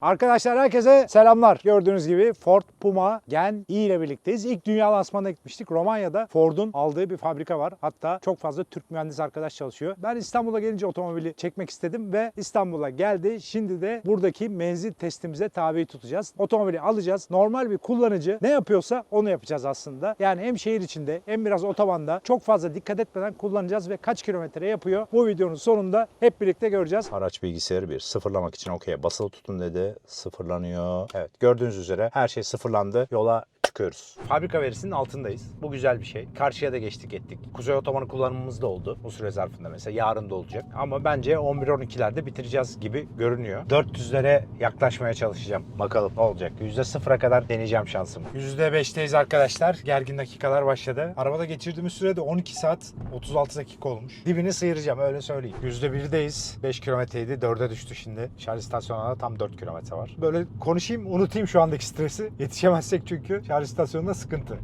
Arkadaşlar herkese selamlar. Gördüğünüz gibi Ford Puma Gen E ile birlikteyiz. İlk dünya lansmanına gitmiştik. Romanya'da Ford'un aldığı bir fabrika var. Hatta çok fazla Türk mühendis arkadaş çalışıyor. Ben İstanbul'a gelince otomobili çekmek istedim ve İstanbul'a geldi. Şimdi de buradaki menzil testimize tabi tutacağız. Otomobili alacağız. Normal bir kullanıcı ne yapıyorsa onu yapacağız aslında. Yani hem şehir içinde hem biraz otobanda çok fazla dikkat etmeden kullanacağız ve kaç kilometre yapıyor. Bu videonun sonunda hep birlikte göreceğiz. Araç bilgisayarı bir. Sıfırlamak için okey basılı tutun dedi. Sıfırlanıyor. Evet gördüğünüz üzere her şey sıfırlandı. Yola çıkıyoruz. Fabrika verisinin altındayız. Bu güzel bir şey. Karşıya da geçtik ettik. Kuzey otobanı kullanımımız da oldu. Bu süre zarfında mesela yarın da olacak. Ama bence 11-12'lerde bitireceğiz gibi görünüyor. 400'lere yaklaşmaya çalışacağım. Bakalım ne olacak. %0'a kadar deneyeceğim şansımı. %5'teyiz arkadaşlar. Gergin dakikalar başladı. Arabada geçirdiğimiz süre de 12 saat 36 dakika olmuş. Dibini sıyıracağım öyle söyleyeyim. %1'deyiz. 5 kilometreydi 4'e düştü şimdi. Şarj istasyonuna da tam 4 kilometre var. Böyle konuşayım unutayım şu andaki stresi. Yetişemezsek çünkü şarj estaciona, se canta.